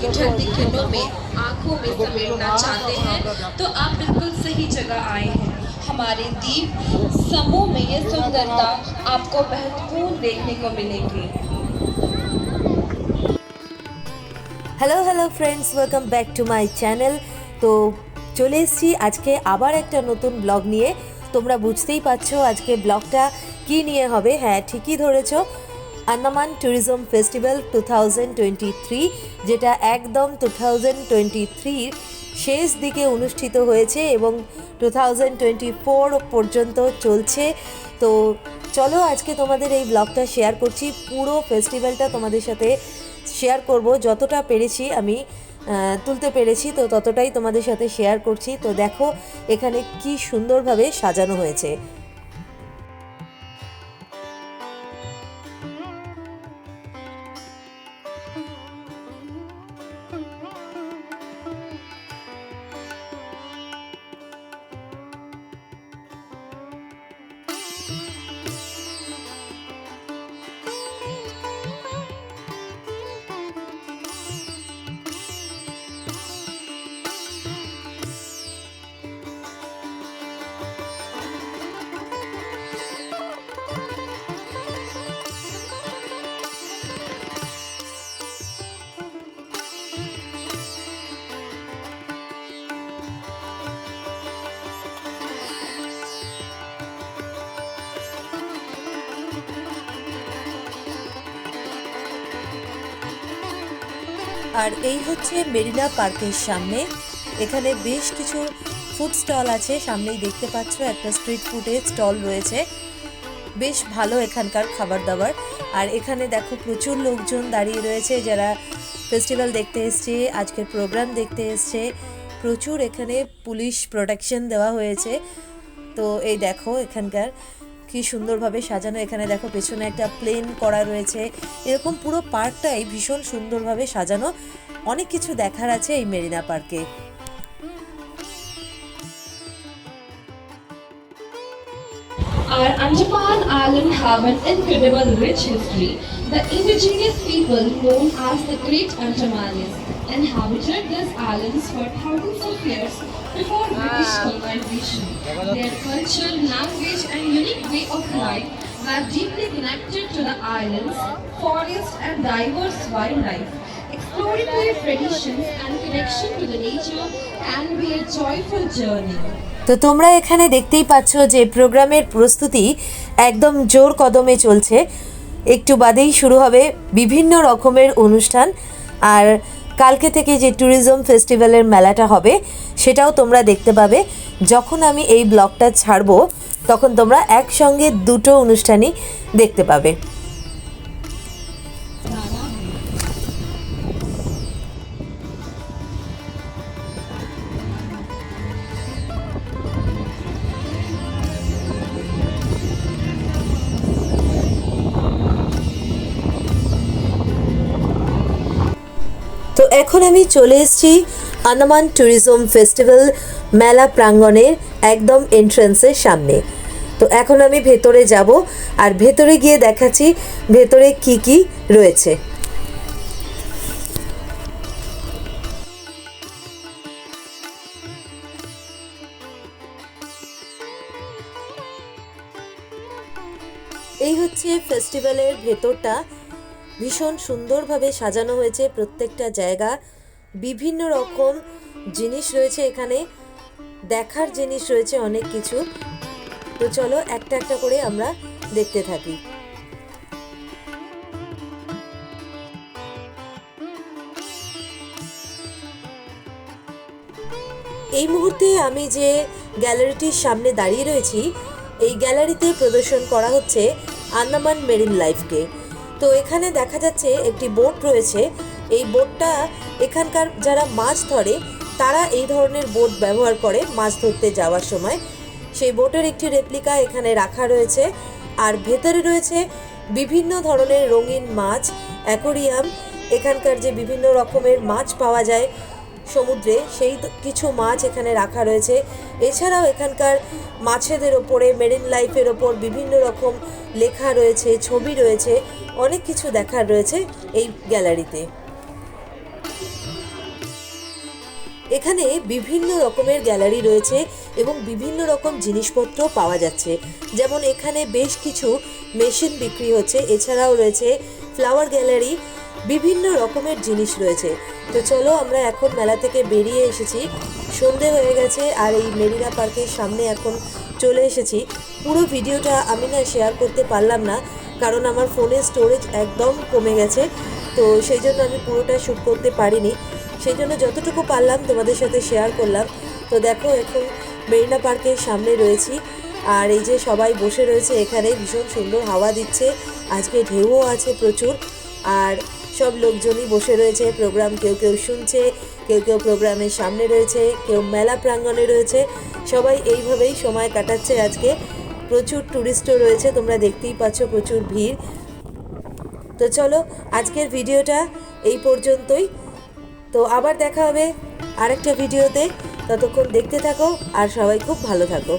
सोने की ठंडी किरणों में आंखों में समेटना चाहते हैं तो आप बिल्कुल सही जगह आए हैं हमारे द्वीप समूह में ये सुंदरता आपको महत्वपूर्ण देखने को मिलेगी hello hello friends welcome back to my channel তো চলে এসেছি আজকে আবার একটা নতুন ব্লগ নিয়ে তোমরা বুঝতেই পারছো আজকে ব্লগটা কি নিয়ে হবে হ্যাঁ ঠিকই ধরেছো Andaman tourism festival two thousand twenty three, যেটা একদম টু থাউজেন্ড টোয়েন্টি থ্রির শেষ দিকে অনুষ্ঠিত হয়েছে এবং টু থাউজেন্ড টোয়েন্টি ফোর পর্যন্ত চলছে। তো চলো আজকে তোমাদের এই ব্লগটা শেয়ার করছি, পুরো ফেস্টিভ্যালটা তোমাদের সাথে শেয়ার করব। যতটা পেরেছি আমি তুলতে পেরেছি, তো ততটাই তোমাদের সাথে শেয়ার করছি। তো দেখো এখানে কি সুন্দরভাবে সাজানো হয়েছে। আর এই হচ্ছে মেরিনা পার্কের সামনে। এখানে বেশ কিছু ফুড স্টল আছে, সামনেই দেখতে পাচ্ছ একটা স্ট্রিট ফুডের স্টল রয়েছে। বেশ ভালো এখানকার খাবার দাবার আর এখানে দেখো প্রচুর লোকজন দাঁড়িয়ে রয়েছে, যারা ফেস্টিভ্যাল দেখতে এসছে, আজকের প্রোগ্রাম দেখতে এসছে। প্রচুর এখানে পুলিশ প্রোটেকশন দেওয়া হয়েছে। তো এই দেখো এখানকার কি সুন্দরভাবে সাজানো এখানে দেখো পেছনে একটা প্লেন করা রয়েছে এরকম পুরো পার্কটাই ভীষণ সুন্দরভাবে সাজানো অনেক কিছু দেখার আছে এই মেরিনা পার্কে Our Andaman Island have an incredible rich history. The indigenous people known as the Great Andamanis inhabited these islands for thousands of years before British colonization. Their culture, language and unique way of life were deeply connected to the islands, forest and diverse wildlife. Exploring their traditions and connection to the nature can be a joyful journey. তো তোমরা এখানে দেখতেই পাচ্ছ যে প্রোগ্রামের প্রস্তুতি একদম জোর কদমে চলছে একটু বাদেই শুরু হবে বিভিন্ন রকমের অনুষ্ঠান আর কালকে থেকে যে ট্যুরিজম ফেস্টিভ্যালের মেলাটা হবে, সেটাও তোমরা দেখতে পাবে। যখন আমি এই ব্লগটা ছাড়বো, তখন তোমরা একসঙ্গে দুটো অনুষ্ঠানই দেখতে পাবে। তো এখন আমি চলে এসেছি আন্দামান ট্যুরিজম ফেস্টিভ্যাল মেলা প্রাঙ্গণের একদম এন্ট্রান্সের সামনে। তো এখন আমি ভেতরে যাব আর ভেতরে গিয়ে দেখাচ্ছি ভেতরে কি কি রয়েছে। এই হচ্ছে ফেস্টিভ্যালের ভেতরটা। ভীষণ সুন্দরভাবে সাজানো হয়েছে প্রত্যেকটা জায়গা। বিভিন্ন রকম জিনিস রয়েছে এখানে। দেখার জিনিস রয়েছে অনেক কিছু। তো চলো একটা একটা করে আমরা দেখতে থাকি। এই মুহূর্তে আমি যে গ্যালারিটির সামনে দাঁড়িয়ে রয়েছি, এই গ্যালারিতে প্রদর্শন করা হচ্ছে আন্দামান মেরিন লাইফকে। তো এখানে দেখা যাচ্ছে একটি বোট রয়েছে। এই বোটটা এখানকার যারা মাছ ধরে, তারা এই ধরনের বোট ব্যবহার করে মাছ ধরতে যাওয়ার সময়। সেই বোটের একটি রেপ্লিকা এখানে রাখা রয়েছে। আর ভেতরে রয়েছে বিভিন্ন ধরনের রঙিন মাছ অ্যাকোরিয়াম এখানকার যে বিভিন্ন রকমের মাছ পাওয়া যায় সমুদ্রে, সেই কিছু মাছ এখানে রাখা রয়েছে। এছাড়াও এখানকার মাছেদের ওপরে মেরিন লাইফের ওপর বিভিন্ন রকম লেখা রয়েছে, ছবি রয়েছে, অনেক কিছু দেখার রয়েছে এই গ্যালারিতে। এখানে বিভিন্ন রকমের গ্যালারি রয়েছে এবং বিভিন্ন রকম জিনিসপত্র পাওয়া যাচ্ছে। যেমন এখানে বেশ কিছু মেশিন বিক্রি হচ্ছে, এছাড়াও রয়েছে ফ্লাওয়ার গ্যালারি বিভিন্ন রকমের জিনিস রয়েছে। তো চলো আমরা এখন মেলা থেকে বেরিয়ে এসেছি। সন্ধে হয়ে গেছে আর এই মেরিনা পার্কের সামনে এখন চলে এসেছি। পুরো ভিডিওটা আমি না শেয়ার করতে পারলাম না, কারণ আমার ফোনের স্টোরেজ একদম কমে গেছে। তো সেই জন্য আমি পুরোটা শ্যুট করতে পারিনি। সেই জন্য যতটুকু পারলাম তোমাদের সাথে শেয়ার করলাম। তো দেখো এখন মেরিনা পার্কের সামনে রয়েছি। আর এই যে সবাই বসে রয়েছে এখানে, ভীষণ সুন্দর হাওয়া দিচ্ছে, আজকে ঢেউও আছে প্রচুর, আর সব লোকজনই বসে রয়েছে প্রোগ্রাম কেউ কেউ শুনছে, কেউ কেউ প্রোগ্রামের সামনে রয়েছে, কেউ মেলা প্রাঙ্গণে রয়েছে, সবাই এইভাবেই সময় কাটাচ্ছে আজকে, প্রচুর টুরিস্টও রয়েছে, তোমরা দেখতেই পাচ্ছ প্রচুর ভিড়। তো চলো, আজকের ভিডিওটা এই পর্যন্তই, তো আবার দেখা হবে আরেকটা ভিডিওতে, ততক্ষণ দেখতে থাকো, আর সবাই খুব ভালো থাকো।